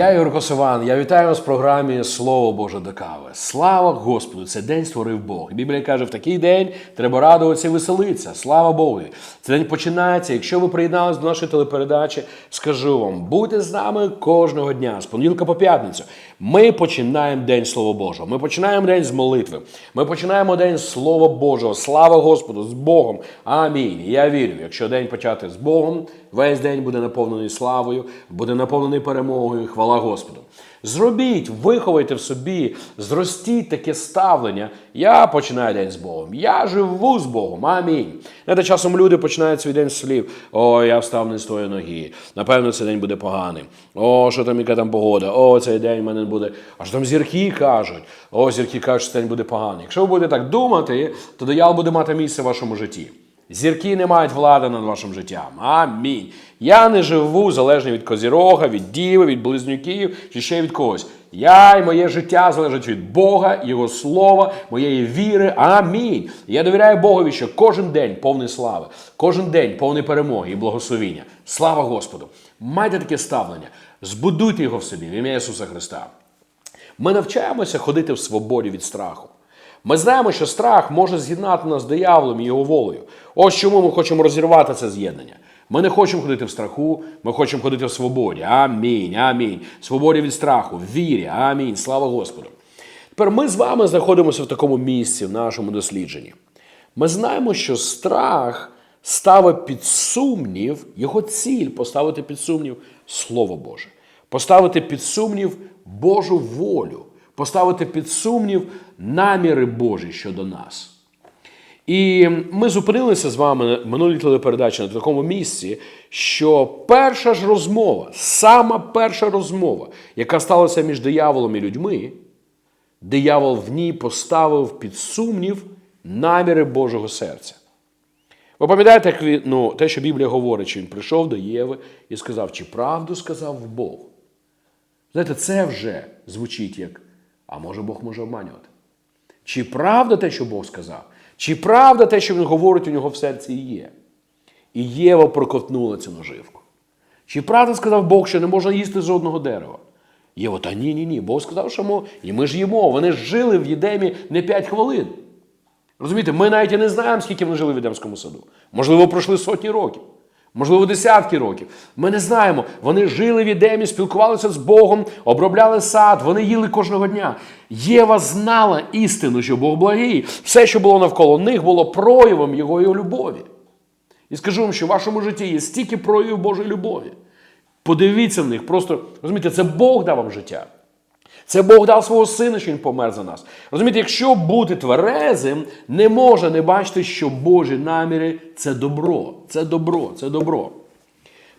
Я Ігор Косован, я вітаю вас в програмі Слово Боже до кави. Слава Господу! Це день створив Бог. Біблія каже, в такий день треба радуватися і веселитися. Слава Богу! Цей день починається. Якщо ви приєдналися до нашої телепередачі, скажу вам, будьте з нами кожного дня, з понеділка по п'ятницю. Ми починаємо день Слова Божого. Ми починаємо день з молитви. Ми починаємо день Слова Божого. Слава Господу, з Богом. Амінь. Я вірю, якщо день почати з Богом, весь день буде наповнений славою, буде наповнений перемогою. Хвала Господу. Зробіть, виховайте в собі, зростіть таке ставлення. Я починаю день з Богом. Я живу з Богом. Амінь. Знаєте, часом люди починають свій день з слів. О, я встав не з тої ноги. Напевно, цей день буде поганий. О, що там, яка там погода? О, цей день в мене буде. А що там зірки кажуть? О, зірки кажуть, що цей день буде поганий. Якщо ви будете так думати, то диявол буде мати місце в вашому житті. Зірки не мають влади над вашим життям. Амінь. Я не живу залежно від козірога, від діви, від близнюків чи ще від когось. Я і моє життя залежить від Бога, Його слова, моєї віри. Амінь. Я довіряю Богові, що кожен день повний слави, кожен день повний перемоги і благословіння. Слава Господу! Майте таке ставлення, збудуйте його в собі в ім'я Ісуса Христа. Ми навчаємося ходити в свободі від страху. Ми знаємо, що страх може з'єднати нас з дияволом і його волею. Ось чому ми хочемо розірвати це з'єднання. Ми не хочемо ходити в страху, ми хочемо ходити в свободі. Амінь. Амінь. Свободі від страху, вірі. Амінь. Слава Господу. Тепер ми з вами знаходимося в такому місці в нашому дослідженні. Ми знаємо, що страх ставить під сумнів, його ціль поставити під сумнів Слово Боже, поставити під сумнів Божу волю, поставити під сумнів наміри Божі щодо нас. І ми зупинилися з вами минулій телепередачі на такому місці, що перша ж розмова, сама перша розмова, яка сталася між дияволом і людьми, диявол в ній поставив під сумнів наміри Божого серця. Ви пам'ятаєте, як ну, те, що Біблія говорить, що він прийшов до Єви і сказав, чи правду сказав Бог? Знаєте, це вже звучить як, а може Бог може обманювати. Чи правда те, що Бог сказав? Чи правда те, що він говорить у нього в серці є? І Єва проковтнула цю наживку. Чи правда сказав Бог, що не можна їсти жодного дерева? Єва, та ні, ні, ні. Бог сказав, що ми, і ми ж їмо. Вони жили в Єдемі не 5 хвилин. Розумієте, ми навіть і не знаємо, скільки вони жили в Едемському саду. Можливо, пройшли сотні років. Можливо, десятки років. Ми не знаємо. Вони жили в Єдемі, спілкувалися з Богом, обробляли сад, вони їли кожного дня. Єва знала істину, що Бог благий. Все, що було навколо них, було проявом Його любові. І скажу вам, що в вашому житті є стільки проявів Божої любові. Подивіться в них, просто розумієте, це Бог дав вам життя. Це Бог дав свого сина, що він помер за нас. Розумієте, якщо бути тверезим, не може не бачити, що Божі наміри це добро, це добро, це добро.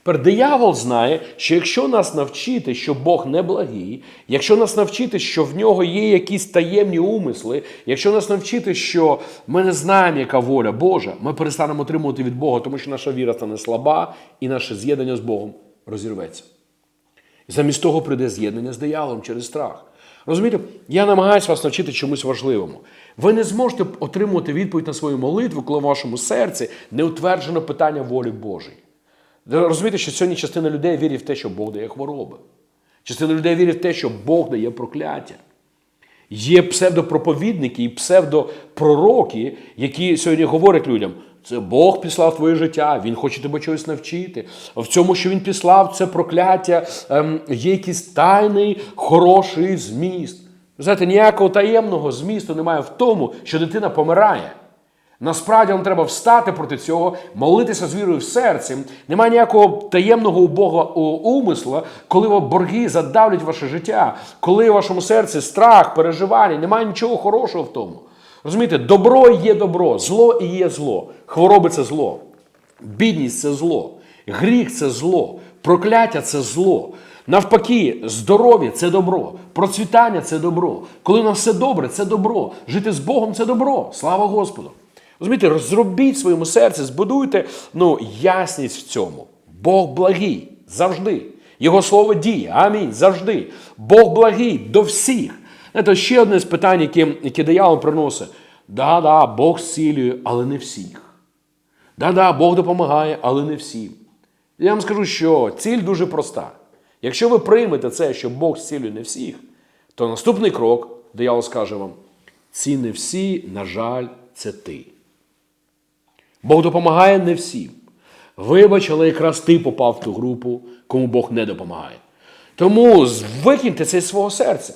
Тепер диявол знає, що якщо нас навчити, що Бог не благий, якщо нас навчити, що в нього є якісь таємні умисли, якщо нас навчити, що ми не знаємо, яка воля Божа, ми перестанемо отримувати від Бога, тому що наша віра стане слаба і наше з'єднання з Богом розірветься. Замість того прийде з'єднання з дияволом через страх. Розумієте, я намагаюся вас навчити чомусь важливому. Ви не зможете отримувати відповідь на свою молитву, коли в вашому серці не утверджено питання волі Божої. Розумієте, що сьогодні частина людей вірить в те, що Бог дає хвороби. Частина людей вірить в те, що Бог дає прокляття. Є псевдопроповідники і псевдопророки, які сьогодні говорять людям, це Бог післав твоє життя, Він хоче тебе чогось навчити. В цьому, що Він післав, це прокляття, ем, є якийсь тайний, хороший зміст. Знаєте, ніякого таємного змісту немає в тому, що дитина помирає. Насправді нам треба встати проти цього, молитися з вірою в серці. Немає ніякого таємного у Бога умисла, коли борги задавлять ваше життя, коли в вашому серці страх, переживання, немає нічого хорошого в тому. Розумієте, добро є добро, зло і є зло. Хвороби це зло, бідність це зло, гріх це зло, прокляття це зло. Навпаки, здоров'я це добро, процвітання це добро. Коли нам все добре, це добро. Жити з Богом це добро. Слава Господу. Розумієте, зробіть в своєму серці, збудуйте ну, ясність в цьому. Бог благий завжди. Його слово діє. Амінь. Завжди. Бог благий до всіх. Це ще одне з питань, яке, яке диявол приносить. Да, да, Бог зцілює, але не всіх. Да, да, Бог допомагає, але не всім. Я вам скажу, що ціль дуже проста. Якщо ви приймете це, що Бог зцілює не всіх, то наступний крок, диявол скаже вам: ці не всі, на жаль, це ти. Бог допомагає не всім. Вибач, але якраз ти попав в ту групу, кому Бог не допомагає. Тому викиньте це із свого серця,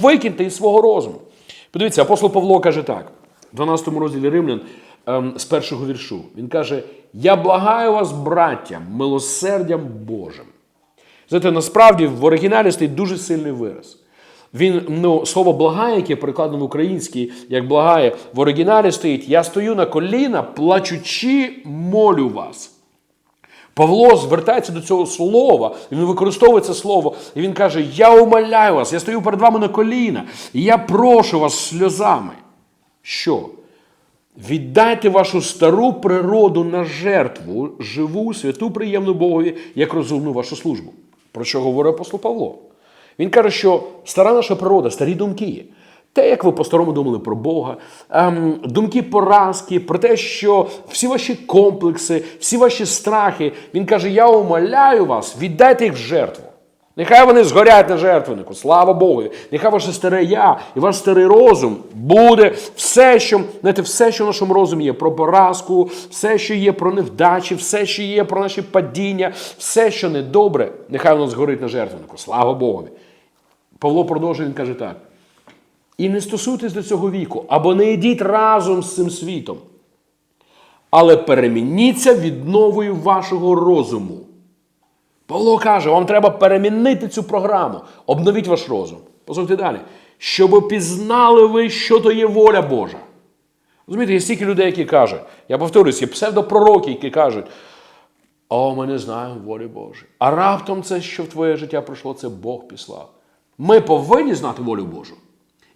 викиньте із свого розуму. Подивіться, апостол Павло каже так, в 12 розділі Римлян ем, з першого віршу. Він каже: Я благаю вас, браття, милосердям Божим. Знаєте, насправді в оригіналі стоїть дуже сильний вираз. Він, ну, слово благає, яке перекладено в український, як благає, в оригіналі стоїть: Я стою на коліна, плачучи, молю вас. Павло звертається до цього слова, він використовує це слово, і він каже: Я умоляю вас, я стою перед вами на коліна, і я прошу вас сльозами. Що? Віддайте вашу стару природу на жертву, живу, святу, приємну Богові, як розумну вашу службу. Про що говорить апостол Павло? Він каже, що стара наша природа, старі думки. Те, як ви по-старому думали про Бога, ем, думки поразки, про те, що всі ваші комплекси, всі ваші страхи. Він каже: Я умоляю вас, віддайте їх в жертву. Нехай вони згорять на жертвеннику, слава Богу. Нехай ваше старе я і ваш старий розум буде все, що знаєте, все, що в нашому розумі є про поразку, все, що є про невдачі, все, що є про наші падіння, все, що недобре, нехай воно згорить на жертвеннику. Слава Богові. Павло продовжує, він каже так. І не стосуйтесь до цього віку, або не йдіть разом з цим світом. Але перемініться відновою вашого розуму. Павло каже, вам треба перемінити цю програму, обновіть ваш розум. Послухайте далі. Щоб пізнали ви, що то є воля Божа. Розумієте, є стільки людей, які кажуть, я повторюсь, є псевдопророки, які кажуть, о, ми не знаємо волі Божої. А раптом це, що в твоє життя прийшло, це Бог післав. Ми повинні знати волю Божу.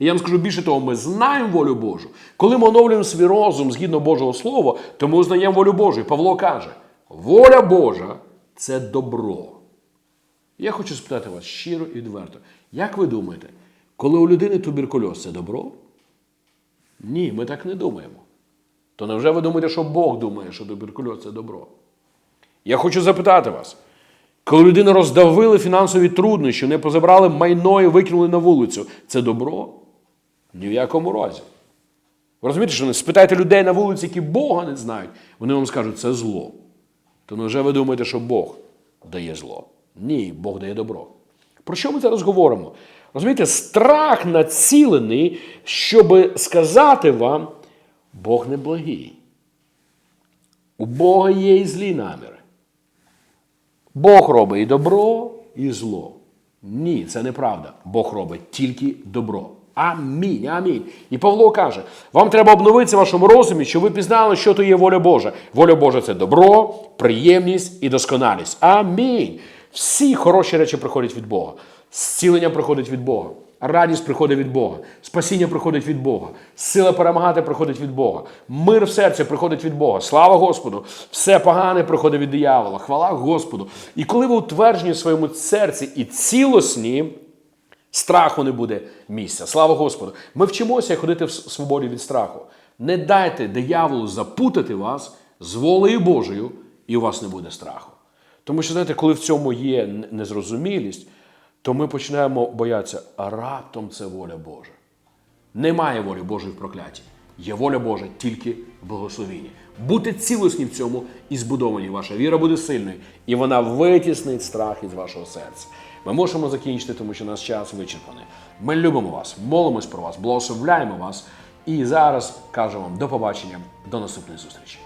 І я вам скажу більше того, ми знаємо волю Божу. Коли ми оновлюємо свій розум згідно Божого Слова, то ми узнаємо волю Божу. І Павло каже: воля Божа це добро. Я хочу спитати вас щиро і відверто. Як ви думаєте, коли у людини туберкульоз це добро? Ні, ми так не думаємо. То невже ви думаєте, що Бог думає, що туберкульоз це добро? Я хочу запитати вас, коли людину роздавили фінансові труднощі, не позабрали майно і викинули на вулицю, це добро? Ні в якому разі. Ви розумієте, що не спитайте людей на вулиці, які Бога не знають, вони вам скажуть, це зло. То невже ви думаєте, що Бог дає зло? Ні, Бог дає добро. Про що ми зараз говоримо? Розумієте, страх націлений, щоб сказати вам, Бог не благий. У Бога є і злі наміри. Бог робить і добро, і зло. Ні, це неправда. Бог робить тільки добро. Амінь. Амінь. І Павло каже: вам треба обновитися в вашому розумі, щоб ви пізнали, що то є воля Божа. Воля Божа це добро, приємність і досконалість. Амінь. Всі хороші речі приходять від Бога. Зцілення приходить від Бога. Радість приходить від Бога, спасіння приходить від Бога, сила перемагати приходить від Бога, мир в серці приходить від Бога. Слава Господу! Все погане приходить від диявола. Хвала Господу. І коли ви утверджені в своєму серці і цілосні, страху не буде місця. Слава Господу! Ми вчимося ходити в свободі від страху. Не дайте дияволу запутати вас з волею Божою, і у вас не буде страху. Тому що, знаєте, коли в цьому є незрозумілість, то ми починаємо боятися, а раптом це воля Божа. Немає волі Божої в прокляті. Є воля Божа тільки в благословенні. Будьте цілісні в цьому і збудовані. Ваша віра буде сильною, і вона витіснить страх із вашого серця. Ми можемо закінчити, тому що наш час вичерпаний. Ми любимо вас, молимось про вас, благословляємо вас. І зараз кажу вам до побачення, до наступної зустрічі.